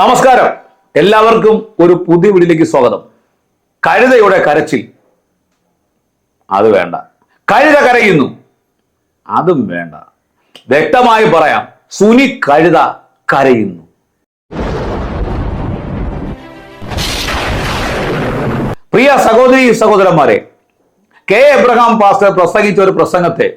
നമസ്കാരം. എല്ലാവർക്കും ഒരു പുതിയ വീടിലേക്ക് സ്വാഗതം. കഴുതയുടെ കരച്ചിൽ. അത് വേണ്ട. കഴുത കരയുന്നു. അതും വേണ്ട. വ്യക്തമായി പറയാം സുനി കഴുത കരയുന്നു. പ്രിയ സഹോദരി സഹോദരന്മാരെ കെ. എബ്രഹാം പാസ്റ്റർ പ്രസംഗിച്ച ഒരു പ്രസംഗത്തെ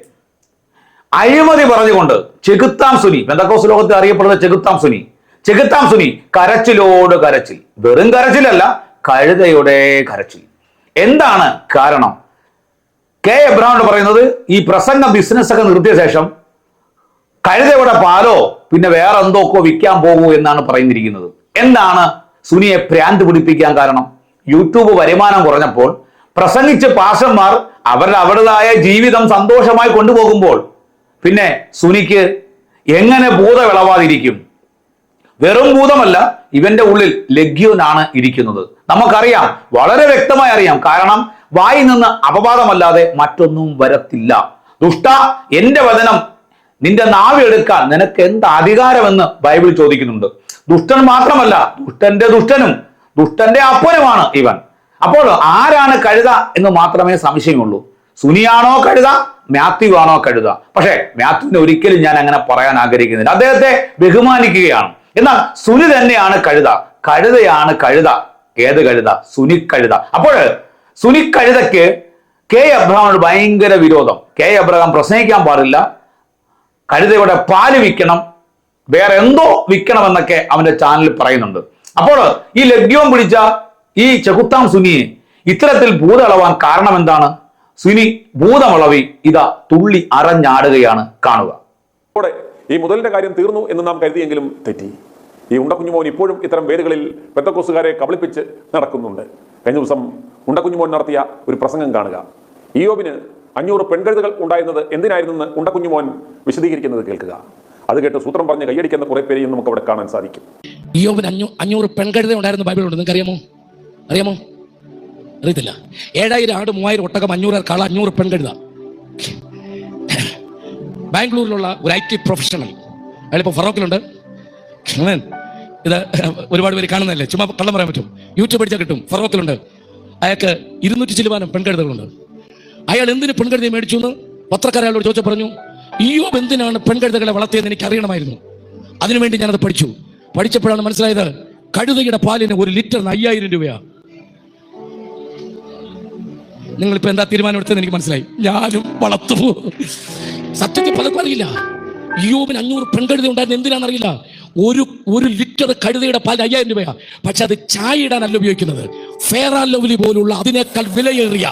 അഴിമതി പറഞ്ഞുകൊണ്ട് ചെകുത്താം സുനി പെന്തക്കോസ് ലോകത്തെ അറിയപ്പെടുന്ന ചെകുത്താം സുനി ചെകുത്താം സുനി കരച്ചിലോട് കരച്ചിൽ. വെറും കരച്ചിലല്ല കഴുതയുടെ കരച്ചിൽ. എന്താണ് കാരണം? കെ. എബ്രഹാം പറയുന്നത് ഈ പ്രസംഗ ബിസിനസ് ഒക്കെ നിർത്തിയ ശേഷം കഴുതയുടെ പാലോ പിന്നെ വേറെ എന്തോക്കോ വിൽക്കാൻ പോകൂ എന്നാണ് പറയുന്നിരിക്കുന്നത്. എന്താണ് സുനിയെ ഭ്രാന്ത് പിടിപ്പിക്കാൻ കാരണം? യൂട്യൂബ് വരുമാനം കുറഞ്ഞപ്പോൾ പ്രസംഗിച്ച് പാഷന്മാർ അവരുടെ അവരുടേതായ ജീവിതം സന്തോഷമായി കൊണ്ടുപോകുമ്പോൾ പിന്നെ സുനിക്ക് എങ്ങനെ ഭൂതവിളവാതിരിക്കും? വെറും ഭൂതമല്ല ഇവന്റെ ഉള്ളിൽ ലഗ്യോനാണ് ഇരിക്കുന്നത്. നമുക്കറിയാം വളരെ വ്യക്തമായി അറിയാം. കാരണം വായി നിന്ന് അപവാദമല്ലാതെ മറ്റൊന്നും വരത്തില്ല. ദുഷ്ട എന്റെ വചനം നിന്റെ നാവ് എടുക്കാൻ നിനക്ക് എന്ത് അധികാരമെന്ന് ബൈബിൾ ചോദിക്കുന്നുണ്ട്. ദുഷ്ടൻ മാത്രമല്ല ദുഷ്ടന്റെ ദുഷ്ടനും ദുഷ്ടന്റെ അപ്പനുമാണ് ഇവൻ. അപ്പോൾ ആരാണ് കഴുത എന്ന് മാത്രമേ സംശയമുള്ളൂ. സുനിയാണോ കഴുത മാത്യു ആണോ കഴുത? പക്ഷേ മാത്യുവിനെ ഒരിക്കലും ഞാൻ അങ്ങനെ പറയാൻ ആഗ്രഹിക്കുന്നില്ല. അദ്ദേഹത്തെ ബഹുമാനിക്കുകയാണ്. എന്നാൽ സുനി തന്നെയാണ് കഴുത. കഴുതയാണ് കഴുത. ഏത് കഴുത? സുനി കഴുത അപ്പോൾ സുനി കഴുതയ്ക്ക് കെ അബ്രഹാമിനോട് ഭയങ്കര വിരോധം. കെ അബ്രഹാം പ്രസംഗിക്കാൻ പാടില്ല. കഴുതയുടെ പാൽ വിൽക്കണം. വേറെ എന്തോ വിൽക്കണമെന്നൊക്കെ അവന്റെ ചാനൽ പറയുന്നുണ്ട്. അപ്പോൾ ഈ ലഭ്യവും പിടിച്ച ഈ ചെകുത്താം സുനിയെ ഇത്തരത്തിൽ ഭൂതളവാൻ കാരണം എന്താണ് സുനി ഭൂതമളവി ഇതാ തുള്ളി അറഞ്ഞാടുകയാണ് കാണുക. ഈ മുതലിന്റെ കാര്യം തീർന്നു എന്ന് നാം കരുതിയെങ്കിലും തെറ്റി. ഈ ഉണ്ടക്കുഞ്ഞുമോൻ ഇപ്പോഴും ഇത്തരം വേരുകളിൽ പെത്തക്കോസുകാരെ കബളിപ്പിച്ച് നടക്കുന്നുണ്ട്. കഴിഞ്ഞ ദിവസം ഉണ്ടക്കുഞ്ഞുമോൻ നടത്തിയ ഒരു പ്രസംഗം കാണുക. ഇയോബിന് അഞ്ഞൂറ് പെൺകഴുതുകൾ ഉണ്ടായിരുന്നത് എന്തിനായിരുന്നെന്ന് ഉണ്ടക്കുഞ്ഞുമോൻ വിശദീകരിക്കുന്നത് കേൾക്കുക. അത് കേട്ട് സൂത്രം പറഞ്ഞ് കൈയടിക്കുന്ന കുറെ പേരെയും നമുക്ക് അവിടെ കാണാൻ സാധിക്കും. ഇയോബിന് അഞ്ഞൂ അഞ്ഞൂറ് പെൺകഴുത ഉണ്ടായിരുന്നു ബൈബിളുണ്ട് ഉണ്ട്? അറിയാമോ അറിയാമോ? അറിയത്തില്ല. ഏഴായിരം ആട് മൂവായിരം ഒട്ടകം അഞ്ഞൂറ് കാള അഞ്ഞൂറ് പെൺകഴുത. ബാംഗ്ലൂരിലുള്ള ഒരു ഐ ടി പ്രൊഫഷണൽ. അയാളിപ്പോൾ ഫറോക്കിലുണ്ട്. ഇത് ഒരുപാട് പേര് കാണുന്നതല്ലേ? ചുമ്മാ കള്ളം പറയാൻ പറ്റും. യൂട്യൂബ് അടിച്ചാൽ കിട്ടും. ഫറോക്കിലുണ്ട്. അയാൾക്ക് ഇരുന്നൂറ്റി ചിലവാനം പെൺകഴുതകളുണ്ട് അയാൾ എന്തിന് പെൺകഴുതി മേടിച്ചു എന്ന് പത്രക്കാരയാളോട് ചോദിച്ചു പറഞ്ഞു ഈയോ എന്തിനാണ് പെൺകഴുതകളെ വളർത്തിയെന്ന് എനിക്ക് അറിയണമായിരുന്നു. അതിനുവേണ്ടി ഞാനത് പഠിച്ചു. പഠിച്ചപ്പോഴാണ് മനസ്സിലായത് കഴുതയുടെ പാലിന് ഒരു ലിറ്ററിന് അയ്യായിരം രൂപയാ. നിങ്ങളിപ്പോ എന്താ തീരുമാനം എടുത്തതെന്ന് എനിക്ക് മനസ്സിലായി. ഞാനും വളർത്തു സത്യത്തിൽ പലർക്കും അറിയില്ല. യോബിന് അഞ്ഞൂറ് പെൺകഴുത ഉണ്ടായിരുന്നു എന്തിനാണെന്നറിയില്ല. ഒരു ഒരു ലിറ്റർ കഴുതയുടെ പാൽ അയ്യായിരം രൂപയാ. പക്ഷെ അത് ചായ ഇടാനല്ല ഉപയോഗിക്കുന്നത്. ഫെയർ ലവ്ലി പോലുള്ള അതിനേക്കാൾ വിലയേറിയ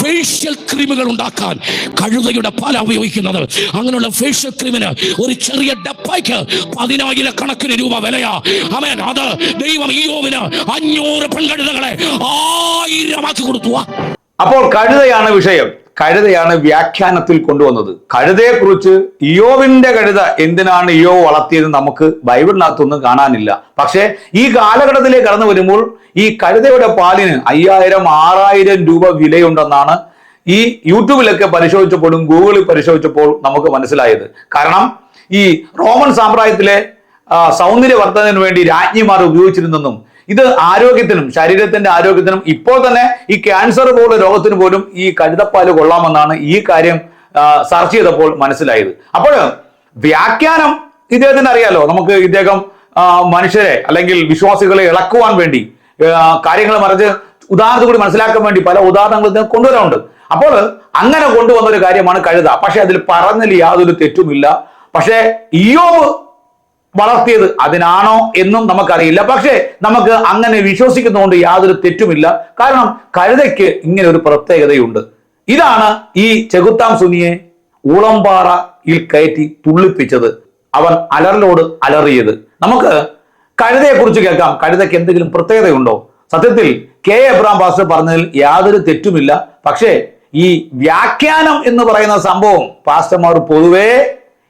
ഫേഷ്യൽ ക്രീമുകൾ ഉണ്ടാക്കാൻ കഴുതയുടെ പാല ഉപയോഗിക്കുന്നത്. അങ്ങനെയുള്ള ഫേഷ്യൽ ക്രീമിന് ഒരു ചെറിയ ഡപ്പായ്ക്ക് പതിനായിര കണക്കിന് രൂപ വിലയാ. അവൻ അത് ദൈവം ഈയോവിന് അഞ്ഞൂറ് പെൺകഴുതകളെ ആയിരമാക്കി കൊടുത്തു വാ. അപ്പോൾ കഴുതയാണ് വിഷയം. കഴുതയാണ് വ്യാഖ്യാനത്തിൽ കൊണ്ടുവന്നത്. കഴുതയെ കുറിച്ച് ഇയോവിന്റെ കഴുത എന്തിനാണ് ഇയോ വളർത്തിയത് നമുക്ക് ബൈബിളിനകത്തൊന്നും കാണാനില്ല. പക്ഷേ ഈ കാലഘട്ടത്തിലേക്ക് കടന്നു വരുമ്പോൾ ഈ കഴുതയുടെ പാലിന് അയ്യായിരം ആറായിരം രൂപ വിലയുണ്ടെന്നാണ് ഈ യൂട്യൂബിലൊക്കെ പരിശോധിച്ചപ്പോഴും ഗൂഗിളിൽ പരിശോധിച്ചപ്പോൾ നമുക്ക് മനസ്സിലായത്. കാരണം ഈ റോമൻ സാമ്രാജ്യത്തിലെ സൗന്ദര്യവർദ്ധനത്തിന് വേണ്ടി രാജ്ഞിമാർ ഉപയോഗിച്ചിരുന്നെന്നും ഇത് ആരോഗ്യത്തിനും ശരീരത്തിന്റെ ആരോഗ്യത്തിനും ഇപ്പോൾ തന്നെ ഈ ക്യാൻസർ പോലുള്ള രോഗത്തിന് പോലും ഈ കഴുതപ്പാൽ കൊള്ളാമെന്നാണ് ഈ കാര്യം സെർച്ച് ചെയ്തപ്പോൾ മനസ്സിലായത്. അപ്പോൾ വ്യാഖ്യാനം ഇദ്ദേഹത്തിന് അറിയാലോ? നമുക്ക് ഇദ്ദേഹം മനുഷ്യരെ അല്ലെങ്കിൽ വിശ്വാസികളെ ഇളക്കുവാൻ വേണ്ടി കാര്യങ്ങൾ മറിച്ച് ഉദാഹരണത്തിൽ കൂടി മനസ്സിലാക്കാൻ വേണ്ടി പല ഉദാഹരണങ്ങളും കൊണ്ടുവരാറുണ്ട്. അപ്പോൾ അങ്ങനെ കൊണ്ടുവന്ന ഒരു കാര്യമാണ് കഴുത. പക്ഷെ അതിൽ പറഞ്ഞതിൽ യാതൊരു തെറ്റുമില്ല. പക്ഷേ ഇയോബ് വളർത്തിയത് അതിനാണോ എന്നും നമുക്കറിയില്ല. പക്ഷേ നമുക്ക് അങ്ങനെ വിശ്വസിക്കുന്നതുകൊണ്ട് യാതൊരു തെറ്റുമില്ല. കാരണം കഴുതയ്ക്ക് ഇങ്ങനെ ഒരു പ്രത്യേകതയുണ്ട്. ഇതാണ് ഈ ചെകുത്താം സുനിയെ ഊളംപാറയിൽ കയറ്റി തുള്ളിപ്പിച്ചത്. അവൻ അലറിലോട് അലറിയത്. നമുക്ക് കഴുതയെ കുറിച്ച് കേൾക്കാം. കഴുതയ്ക്ക് എന്തെങ്കിലും പ്രത്യേകതയുണ്ടോ? സത്യത്തിൽ കെ എബ്രാം പാസ്റ്റർ പറഞ്ഞതിൽ യാതൊരു തെറ്റുമില്ല. പക്ഷേ ഈ വ്യാഖ്യാനം എന്ന് പറയുന്ന സംഭവം പാസ്റ്റർമാർ പൊതുവേ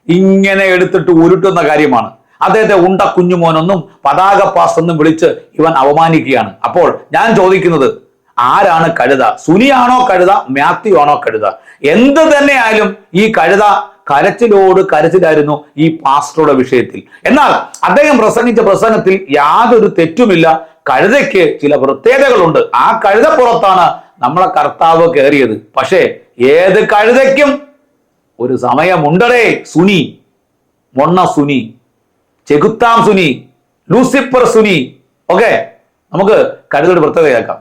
ഇങ്ങനെ എടുത്തിട്ട് ഉരുട്ടുന്ന കാര്യമാണ്. അദ്ദേഹത്തെ ഉണ്ട കുഞ്ഞുമോനൊന്നും പതാക പാസ് എന്നും വിളിച്ച് ഇവൻ അവമാനിക്കുകയാണ് അപ്പോൾ ഞാൻ ചോദിക്കുന്നത് ആരാണ് കഴുത? സുനിയാണോ കഴുത? മാത്യു ആണോ കഴുത? എന്ത് തന്നെ ആയാലും ഈ കഴുത കരച്ചിലോട് കരച്ചിലായിരുന്നു ഈ പാസ്റ്ററുടെ വിഷയത്തിൽ. എന്നാൽ അദ്ദേഹം പ്രസംഗിച്ച പ്രസംഗത്തിൽ യാതൊരു തെറ്റുമില്ല. കഴുതയ്ക്ക് ചില പ്രത്യേകതകളുണ്ട്. ആ കഴുതപ്പുറത്താണ് നമ്മളെ കർത്താവ് കയറിയത്. പക്ഷേ ഏത് കഴുതയ്ക്കും ഒരു സമയമുണ്ടടേ സുനി. മൊണ്ണ സുനി. ചെകുത്താം സുനി ലൂസിഫർ സുനി. ഓക്കെ നമുക്ക് കഴുതയുടെ പ്രത്യേകത കേൾക്കാം.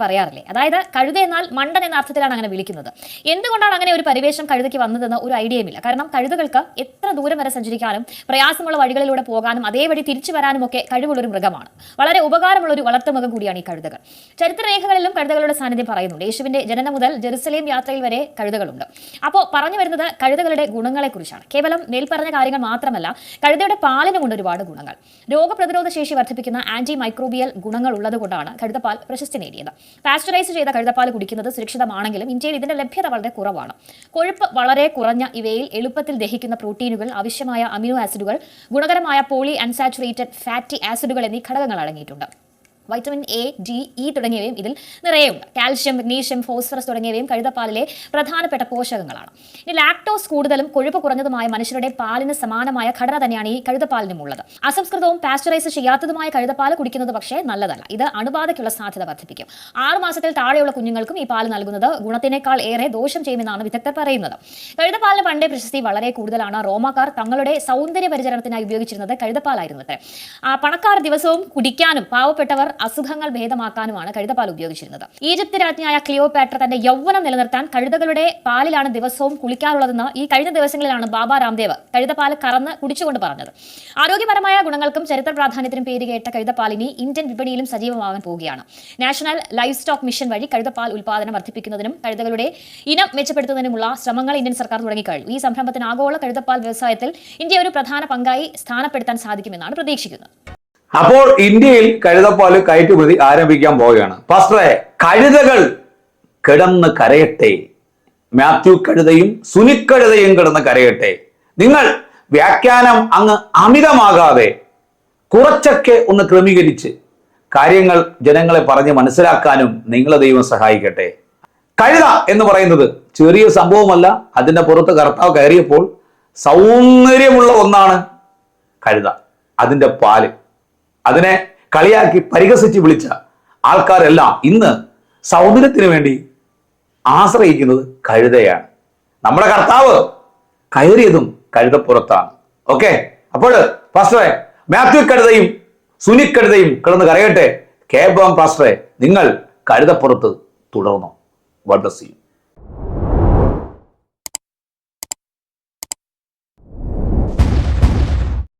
പറയാറില്ലേ? അതായത് കഴുത എന്നാൽ മണ്ടൻ എന്ന അർത്ഥത്തിലാണ് അങ്ങനെ വിളിക്കുന്നത്. എന്തുകൊണ്ടാണ് അങ്ങനെ ഒരു പരിവേഷം കഴുതയ്ക്ക് വന്നതെന്ന് ഒരു ഐഡിയയുമില്ല. കാരണം കഴുതകൾക്ക് എത്ര ദൂരം വരെ സഞ്ചരിക്കാനും പ്രയാസമുള്ള വഴികളിലൂടെ പോകാനും അതേപടി തിരിച്ചു വരാനും ഒക്കെ കഴിവുള്ള ഒരു മൃഗമാണ്. വളരെ ഉപകാരമുള്ള ഒരു വളർത്തുമൃഗം കൂടിയാണ് ഈ കഴുതകൾ. ചരിത്രരേഖകളിലും കഴുതകളുടെ സാന്നിധ്യം പറയുന്നുണ്ട്. യേശുവിന്റെ ജനനം മുതൽ ജെറുസലേം യാത്രയിൽ വരെ കഴുതകളുണ്ട്. അപ്പോൾ പറഞ്ഞു വരുന്നത് കഴുതകളുടെ ഗുണങ്ങളെക്കുറിച്ചാണ്. കേവലം മേൽപ്പറഞ്ഞ കാര്യങ്ങൾ മാത്രമല്ല കഴുതയുടെ പാലിനുമുണ്ട് ഒരുപാട് ഗുണങ്ങൾ. രോഗപ്രതിരോധ ശേഷി വർദ്ധിപ്പിക്കുന്ന ആന്റി മൈക്രോബിയൽ ഗുണങ്ങൾ ഉള്ളതുകൊണ്ടാണ് കഴുതപ്പാൽ പ്രശസ്തി നേടിയത്. പാസ്ചറൈസ് ചെയ്ത കഴുതപ്പാൽ കുടിക്കുന്നത് സുരക്ഷിതമാണെങ്കിലും ഇന്ത്യയിൽ ഇതിന്റെ ലഭ്യത വളരെ കുറവാണ്. കൊഴുപ്പ് വളരെ കുറഞ്ഞ ഇവയിൽ എളുപ്പത്തിൽ ദഹിക്കുന്ന പ്രോട്ടീനുകൾ ആവശ്യമായ അമിനോ ആസിഡുകൾ ഗുണകരമായ പോളി അൺസാച്ചുറേറ്റഡ് ഫാറ്റി ആസിഡുകൾ എന്നീ ഘടകങ്ങൾ അടങ്ങിയിട്ടുണ്ട്. വൈറ്റമിൻ എ ഡി ഇ തുടങ്ങിയവയും ഇതിൽ നിറയെയുണ്ട്. കാൽഷ്യം മഗ്നീഷ്യം ഫോസ്ഫറസ് തുടങ്ങിയവയും കഴുതപ്പാലിലെ പ്രധാനപ്പെട്ട പോഷകങ്ങളാണ്. ഇനി ലാക്ടോസ് കൂടുതലും കൊഴുപ്പ് കുറഞ്ഞതുമായ മനുഷ്യരുടെ പാലിന് സമാനമായ ഘടന തന്നെയാണ് ഈ കഴുതപ്പാലിനും ഉള്ളത്. അസംസ്കൃതവും പാസ്ചറൈസ് ചെയ്യാത്തതുമായ കഴുതപ്പാൽ കുടിക്കുന്നത് പക്ഷേ നല്ലതല്ല. ഇത് അണുബാധയ്ക്കുള്ള സാധ്യത വർദ്ധിപ്പിക്കും. ആറ് മാസത്തിൽ താഴെയുള്ള കുഞ്ഞുങ്ങൾക്കും ഈ പാൽ നൽകുന്നത് ഗുണത്തിനേക്കാൾ ഏറെ ദോഷം ചെയ്യുമെന്നാണ് വിദഗ്ധർ പറയുന്നത്. കഴുതപ്പാലിന് പണ്ടേ പ്രശസ്തി വളരെ കൂടുതലാണ്. റോമാക്കാർ തങ്ങളുടെ സൗന്ദര്യ പരിചരണത്തിനായി ഉപയോഗിച്ചിരുന്നത് കഴുതപ്പാലായിരുന്നു. പണക്കാർ ദിവസവും കുടിക്കാനും പാവപ്പെട്ടവർ അസുഖങ്ങൾ ഭേദമാക്കാനുമാണ് കഴുതപ്പാൽ ഉപയോഗിച്ചിരുന്നത്. ഈജിപ്ത് രാജ്ഞിയായ ക്ലിയോപാട്ര തന്റെ യൗവനം നിലനിർത്താൻ കഴുതകളുടെ പാലിലാണ് ദിവസവും കുളിക്കാറുള്ളതെന്ന് ഈ കഴിഞ്ഞ ദിവസങ്ങളിലാണ് ബാബ രാംദേവ് കഴുതപ്പാൽ കറന്ന് കുടിച്ചുകൊണ്ട് പറഞ്ഞത്. ആരോഗ്യപരമായ ഗുണങ്ങൾക്കും ചരിത്ര പ്രാധാന്യത്തിനും പേരുകേട്ട കഴുതപ്പാലിനി ഇന്ത്യൻ വിപണിയിലും സജീവമാകാൻ പോവുകയാണ്. നാഷണൽ ലൈഫ് സ്റ്റോക്ക് മിഷൻ വഴി കഴുതപ്പാൽ ഉൽപ്പാദനം വർദ്ധിപ്പിക്കുന്നതിനും കഴുതകളുടെ ഇനം മെച്ചപ്പെടുത്തുന്നതിനുമുള്ള ശ്രമങ്ങൾ ഇന്ത്യൻ സർക്കാർ തുടങ്ങിക്കഴിഞ്ഞു. ഈ സംരംഭത്തിന് ആഗോള കഴുതപ്പാൽ വ്യവസായത്തിൽ ഇന്ത്യ ഒരു പ്രധാന പങ്കായി സ്ഥാനപ്പെടുത്താൻ സാധിക്കുമെന്നാണ് പ്രതീക്ഷിക്കുന്നത്. അപ്പോൾ ഇന്ത്യയിൽ കഴുതപ്പാൽ കയറ്റുമതി ആരംഭിക്കാൻ പോവുകയാണ്. പാസ്റ്ററെ കഴുതകൾ കിടന്ന് കരയട്ടെ. മാത്യു കഴുതയും സുനിക്കഴുതയും കിടന്ന് കരയട്ടെ. നിങ്ങൾ വ്യാഖ്യാനം അങ്ങ് അമിതമാകാതെ കുറച്ചൊക്കെ ഒന്ന് ക്രമീകരിച്ച് കാര്യങ്ങൾ ജനങ്ങളെ പറഞ്ഞ് മനസ്സിലാക്കാനും നിങ്ങളെ ദൈവം സഹായിക്കട്ടെ. കഴുത എന്ന് പറയുന്നത് ചെറിയ സംഭവമല്ല. അതിന്റെ പുറത്ത് കർത്താവ് കയറിയപ്പോൾ സൗന്ദര്യമുള്ള ഒന്നാണ് കഴുത. അതിന്റെ പാൽ. അതിനെ കളിയാക്കി പരിഹസിച്ച് വിളിച്ച ആൾക്കാരെല്ലാം ഇന്ന് സൗന്ദര്യത്തിന് വേണ്ടി ആശ്രയിക്കുന്നത് കഴുതയാണ്. നമ്മുടെ കർത്താവ് കയറിയതും കഴുതപ്പുറത്താണ്. ഓക്കെ അപ്പോൾ പാസ്റ്ററെ മാത്യു കഴുതയും സുനിക്കഴുതയും കിടന്ന് കരയട്ടെ. കേബം പാസ്റ്ററെ നിങ്ങൾ കഴുതപ്പുറത്ത് തുടർന്നു. വഡ്രസ്